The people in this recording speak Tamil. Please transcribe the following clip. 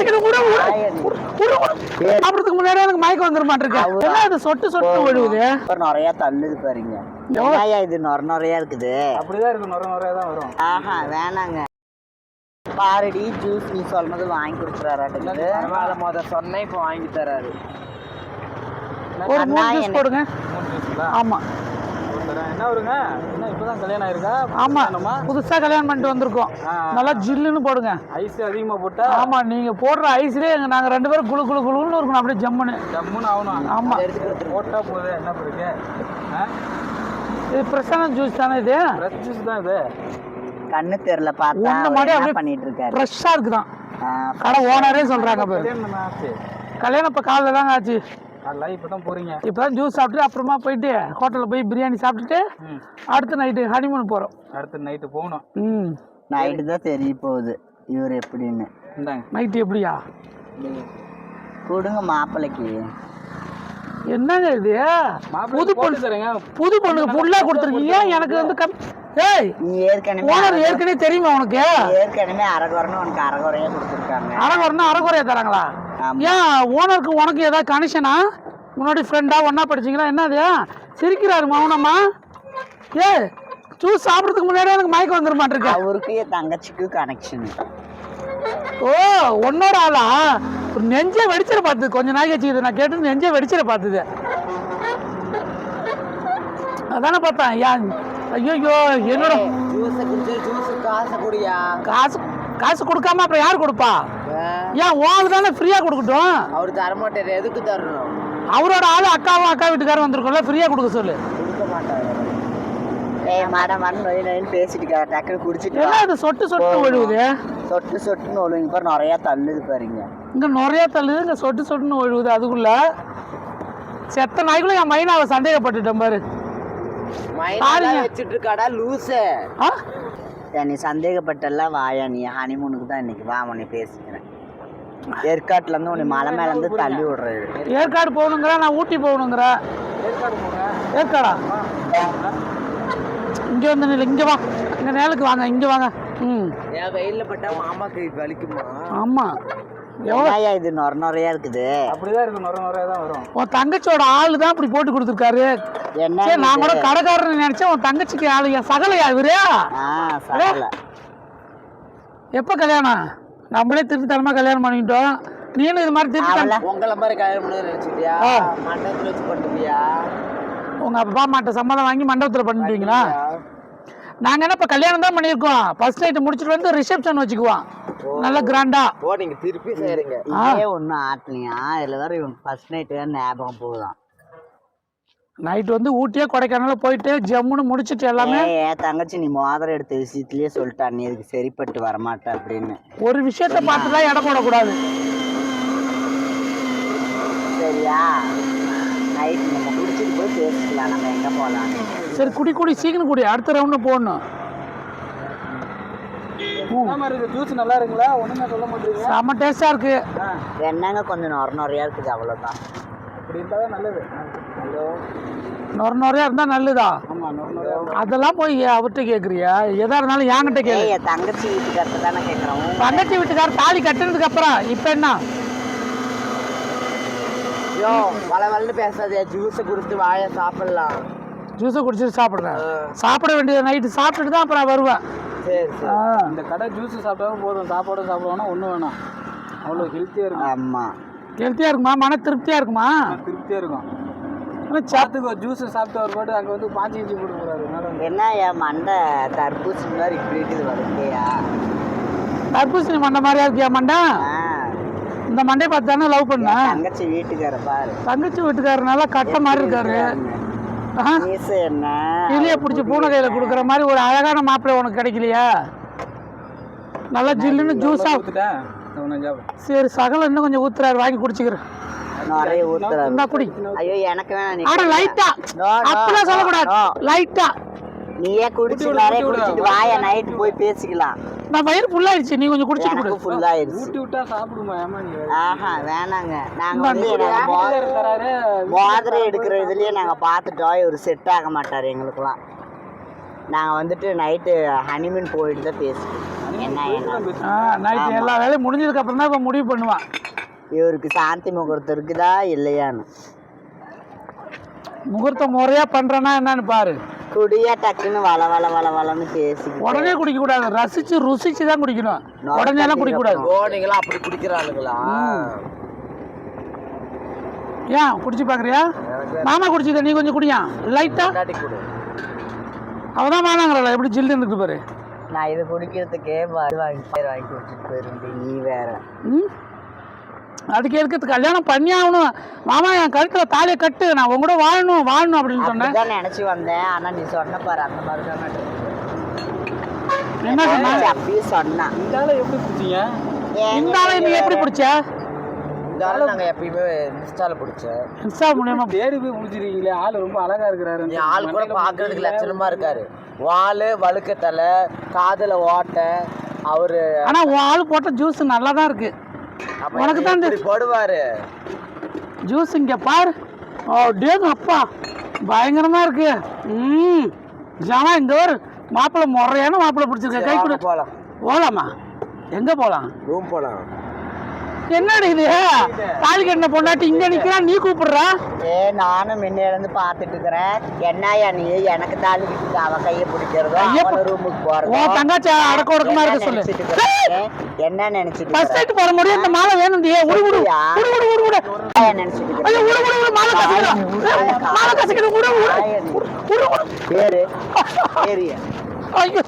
பசிக்குது விடு, முன்னாடி எனக்கு மயக்கம் வந்துட மாட்டிருக்கேன் என்ன இது சொட்டு சொட்டு விழுவுது? நிறைய தள்ளுது பாருங்க. இது நொர நொறையா இருக்குது? அப்படிதான் இருக்கும் நுர நுறையா தான் வரும். ஆஹா வேணாங்க. பாரடி ஜூஸ் நீ சொல்றது வாங்கி கொடுத்துறாராட்டுக்குது பரவாயில்ல முத சொன்னேன் இப்போ வாங்கி தராரு. ஒரு மூணு ஜூஸ் போடுங்க. ஆமா. என்ன வருங்க என்ன இப்பதான் கல்யாணம் ஆயிருக்கா? ஆமா என்னம்மா புதுசா கல்யாணம் பண்ணிட்டு வந்திருக்கோம். நல்லா ஜில்லுன்னு போடுங்க. ஐஸ் அதிகமா போட்டா? ஆமா நீங்க போடுற ஐஸ்லயே எங்க நாங்க ரெண்டு பேரும் குளு குளு குளுன்னு இருக்கணும். அப்படியே ஜம்முன்னு. ஜம்முன்னு ஆகணும் ஆமா. போட்டா போகுது என்ன பிறகு இது பிரசன்ன ஜூஸ் தானே இது? ஃப்ரெஷ் ஜூஸ் தான் இது. கண்ணு தெரியல பார்த்தா ஒண்ணு அவர் மாதிரி அப்படியே பண்ணிட்டு இருக்காரு ஃப்ரெஷ்ஷா இருக்குதான். கடை ஓனரே சொல்றாங்க பாரு. கல்யாணம் இப்போ காலைல தாங்க ஆச்சு. அதெல்லாம் இப்போ தான் போறீங்க. இப்போதான் ஜூஸ் சாப்பிட்டு அப்புறமா போயிட்டு ஹோட்டலில் போய் பிரியாணி சாப்பிட்டுட்டு அடுத்த நைட்டு ஹனிமூன் போகிறோம் அடுத்து நைட்டு போகணும். ம். நைட்டு தான் தெரிய போகுது. இவர் எப்படின்னு. இந்தாங்க. நைட்டு எப்படியா? கொடுங்க மாப்பிள்ளைக்கு என்னங்க இது? புது பொண்ணு தரேங்க. புது பொண்ணுக்கு ஃபுல்லாக கொடுத்துருக்கீங்க? எனக்கு வந்து கம் ஏய் நீ ஏற்கனவே ஓனர் ஏற்கனவே தெரியுமா உனக்கு? ஏற்கனவே அரைகுறைன்னு உனக்கு அரைகுறையா கொடுத்துருக்காங்க. அரைக்குறைனா அரைக்குறையா தராங்களா. ஏன் ஓனருக்கு உனக்கு ஏதாவது கனெக்ஷனா முன்னாடி ஃப்ரெண்டா ஒன்றா படிச்சீங்களா? என்னது சிரிக்கிறாரு மௌனம்மா ஏய் ஜூஸ் சாப்பிட்றதுக்கு முன்னாடி எனக்கு மயக்கம் வந்துட மாட்டிருக்கேன் அவருக்கு என் தங்கச்சிக்கு கனெக்ஷன் ஓ உன்னோட ஆளா? நெஞ்சே வெடிச்சிட பார்த்தது கொஞ்ச நாள் கழிச்சு இது நான் கேட்டு நெஞ்சே வெடிச்சிட பார்த்தது அதானே பார்த்தேன். ஏன் ஐயோ என்னோட ஜூஸ் குடிச்சு ஜூஸ் காசை குடியா? காசு காசு கொடுக்காம அப்புறம் யார் கொடுப்பா? ஏன் உங்களுக்கு தானே ஃப்ரீயாக கொடுக்கட்டும்? அவர் தரமாட்டார் எதுக்கு தரணும்? அவரோட ஆளு அக்காவும் அக்கா வீட்டுக்காரரும் வந்திருக்கோம்ல ஃப்ரீயாக கொடுக்க சொல்லு. கொடுக்க மாட்டாரு. ஏய் மேடம் மேடம் நொய் நொயின்னு பேசிட்டு டக்குனு குடிச்சிட்டு என்ன இது சொட்டு சொட்டு விழுவுது சொட்டு சொட்டுன்னு ஒழுங்கு பாரு நிறையா தள்ளுது பாருங்க. இங்க நிறைய தள்ளுது இங்க சொட்டு சொட்டுன்னு விழுவுது அதுக்குள்ள. செத்த நாய்க்குள்ள என் மைனாவை சந்தேகப்பட்டுட்டேன் பாரு. வச்சுட்டு இருக்காடா லூசு. நீ சந்தேகப்பட்டெல்லாம் வாயா நீ ஹனிமூனுக்கு தான் இன்னைக்கு வா உன்னை பேசிக்கிறேன். ஏற்காட்டுல இருந்து உன்னை மலை மேல இருந்து தள்ளி விடுறது. ஏற்காடு போகணுங்கிற நான் ஊட்டி போகணுங்கிற? ஏற்காடு இங்க வந்து நில்லு இங்க வா. இங்க நேலுக்கு வாங்க இங்க வாங்க. ம். வெயில்ல பட்டா மாமாக்கு வலிக்குமா? ஆமா. எவ்வளோ? இது நொர நொறையா இருக்குது? அப்படிதான் இருக்கும் நுர நுறையா தான் வரும். உன் தங்கச்சியோட ஆளு தான் இப்படி போட்டு கொடுத்துருக்காரு. என்ன நான் கூட இது? கடைக்காரன்னு நினைச்சேன் உன் தங்கச்சிக்கு ஆளு சகலையா இவரு? ஆ சகல. எப்போ கல்யாணம்? நம்மளே திருட்டுத்தனமா கல்யாணம் பண்ணிக்கிட்டோம். நீனும் இது மாதிரி திருட்டு உங்களை மாதிரி கல்யாணம் பண்ணி நினைச்சிட்டியா. மண்டபத்துல வச்சு பண்ணுவியா உங்க அப்பா அம்மாட்ட சம்மதம் வாங்கி மண்டபத்தில் பண்ணிட்டீங்களா நாங்க என்ன இப்ப கல்யாணம் தான் பண்ணியிருக்கோம். ஃபர்ஸ்ட் நைட் முடிச்சிட்டு வந்து ரிசப்ஷன் வச்சுக்குவோம். நல்ல கிராண்டா ஓ நீங்க திருப்பி செய்றீங்க. இதே ஒன்றும் ஆட்டலையா? இதில் வேற இவன் ஃபர்ஸ்ட் நைட்டு ஞாபகம் போகுதான். நைட் வந்து ஊட்டியே கொடைக்கானல போயிட்டு ஜம்முன்னு முடிச்சிட்டு எல்லாமே ஏய், என் தங்கச்சி நீ மோதிரம் எடுத்த விஷயத்திலேயே சொல்லிட்டா நீ இதுக்கு சரிப்பட்டு வரமாட்ட அப்படின்னு. ஒரு விஷயத்த பார்த்துலாம் இடம் போடக்கூடாது. சரியா? நைட் நம்ம குடிச்சிட்டு போய் பேசிக்கலாம். நம்ம எங்க போகலாம் சரி குடி குடி சீக்கிரம் குடி. அடுத்த ரவுண்டு போடணும். ஜூஸ் நல்லா இருக்குங்களா? ஒண்ணுமே சொல்ல மாட்டீங்க. செம்ம டேஸ்டா இருக்கு. என்னங்க கொஞ்சம் நொர நொறையா இருக்குது அவ்வளோதான் அப்படி இருந்தா தான் நல்லது. ஹலோ? நொர நொறையா இருந்தா நல்லதா? ஆமா நுர நுறையா அதெல்லாம் போய் அவர்கிட்ட கேக்குறியா? எதா இருந்தாலும் என்கிட்ட கேளு. என் தங்கச்சி வீட்டுக்காரத்தை தானே கேட்குறோம் தங்கச்சி வீட்டுக்கார தாலி கட்டினதுக்கு அப்புறம் இப்ப என்ன? ஐயோ வள வளன்னு பேசாதே. ஜூஸை கொடுத்து வாயை சாப்பிடலாம். ஜூஸை குடிச்சிட்டு சாப்பிடுறேன். சாப்பிட வேண்டியது நைட்டு சாப்பிட்டுட்டு தான் அப்புறம் வருவேன். சரி சரி. இந்த கடை ஜூஸ் சாப்பிட்டாலும் போதும். சாப்பாடும் சாப்பிடுவோம்னா ஒன்றும் வேணாம். அவ்வளோ ஹெல்த்தியாக இருக்கும். ஆமா. ஹெல்த்தியா இருக்குமா? மன திருப்தியா இருக்குமா? திருப்தியாக இருக்கும். ஆனா சா- சாத்துக்கு ஜூஸ் சாப்பிட்டு ஒரு பாட்டு அங்கே வந்து பாஞ்சி இஞ்சி போட்டு போகிறாரு என்ன என் மண்டை தர்பூசணி மாதிரி இப்படி இருக்குது தர்பூசணி மண்டை மாதிரியா இருக்கியா மண்டை? இந்த மண்டையை பார்த்து தானே லவ் பண்ண தங்கச்சி வீட்டுக்கார பாரு. தங்கச்சி வீட்டுக்காரர் நல்லா கட்ட மாதிரி இருக்காரு. கிளிய பிடிச்சி பூனை கையில கொடுக்குற மாதிரி ஒரு அழகான மாப்பிள்ளை உனக்கு கிடைக்கலையா? நல்லா ஜில்லுன்னு ஜூஸா சரி சகல இன்னும் கொஞ்சம் ஊத்துறாரு வாங்கி குடிச்சுக்கிறேன். நிறைய ஊத்துறாரு. இந்தா குடி. ஐயோ எனக்கு வேணாம் நீ ஆனா லைட்டா no. லைட்டா நீயே குடிச்சு நிறைய குடிச்சிட்டு வாயா நைட்டு போய் பேசிக்கலாம். நான் வயிறு ஃபுல்லாயிடுச்சு நீ கொஞ்சம் குடிச்சிட்டு எனக்கு கொடு. ஃபுல் ஆயிடுச்சு. ஊட்டி விட்டா சாப்பிடுமா ஏமா நீ? ஆஹா வேணாங்க. நாங்க வந்து மாதர் எடுக்கிற இதுலயே நாங்க பார்த்துட்டோம். இவர் செட் ஆக மாட்டார் எங்களுக்குலாம். நாங்க வந்துட்டு நைட்டு ஹனிமூன் போயிட்டு தான் பேசுவோம். நைட்டு எல்லா வேலையும் முடிஞ்சதுக்கு அப்புறம் தான் இப்போ முடிவு பண்ணுவான். இவருக்கு சாந்தி முகூர்த்தம் இருக்குதா இல்லையான்னு. முகூர்த்தம் முறையா பண்றேன்னா என்னன்னு பாரு. குடியா டக்குன்னு வள வள வள வளன்னு பேசி உடனே குடிக்க கூடாது ரசிச்சு ருசிச்சு தான் குடிக்கணும் உடனே எல்லாம் குடிக்க கூடாது ஓடிங்களா அப்படி குடிக்கிறாளுங்களா? ஏன் குடிச்சு பாக்குறியா? மாமா குடிச்சுக்க நீ கொஞ்சம் குடியா? லைட்டா அவதான் வேணாங்கிறல எப்படி ஜில்லு இருந்துட்டு பாரு. நான் இது குடிக்கிறதுக்கே வாங்கி வாங்கி பேர் வாங்கி குடிச்சிட்டு போயிருந்தேன். நீ வேற. ம்? அதுக்கு எதுக்கு? கல்யாணம் பண்ணி ஆகணும் மாமா என் கழுத்துல தாலியை கட்டு. நான் உன் கூட வாழணும் வாழணும் அப்படின்னு சொன்னேன். நினைச்சு வந்தேன். ஆனா நீ சொன்ன பாரு அந்த மாதிரி தான். என்ன சொன்ன? அப்படியே சொன்னா. இந்த ஆளை எப்படி பிடிச்சிங்க? இந்த ஆளை நீ எப்படி பிடிச்ச? இந்த ஆளு நாங்க எப்பயுமே இன்ஸ்டால பிடிச்சோம். இன்ஸ்டா மூலியமா தேடி போய் பிடிச்சிருக்கீங்களே ஆள் ரொம்ப அழகா இருக்கிறாரு ஆள் கூட பாக்குறதுக்கு லட்சணமா இருக்காரு. வாலு வழுக்க தலை காதுல ஓட்டை அவரு ஆனா உன் ஆள் போட்ட ஜூஸ் நல்லா தான் இருக்கு உனக்கு தான் இந்த போடுவாரு. ஜூஸ் இங்க பாரு. ஓ டேங்க அப்பா. பயங்கரமா இருக்கு. ம். ஜாமா இந்த ஒரு மாப்பிள்ளை முறையான மாப்பிள்ளை பிடிச்சிருக்க கை கொடு. போலாம். போலாமா? எங்க போலாம்? ரூம் போலாம். என்னடி இது? தாலி கட்டின பொண்டாட்டி இங்க நிக்கிறான் நீ கூப்பிடுற? ஏ நானும் முன்ன இருந்து பார்த்துட்டு இருக்கிறேன். என்னையா நீ? எனக்கு தாலி கிட்டு அவ கையை பிடிக்கிறதோ அவன ரூமுக்கு போறதோ? உன் தங்கச்சி அடக்க ஒடுக்கமா இருக்க சொல்லு? என்ன நினைச்சிட்டு ஃபர்ஸ்ட் நைட் போற முடியும் இந்த மாலை வேணும் டி உடு உடு? உடு உடு உடு உடு? நினைச்சிட்டு ஐயோ உடு உடு உடு. மாலை கசிக்கிறோம் மாலை கசிக்கிறோம் உடு உடு. உடு உடு. பேரு பேரு. ஐயோ.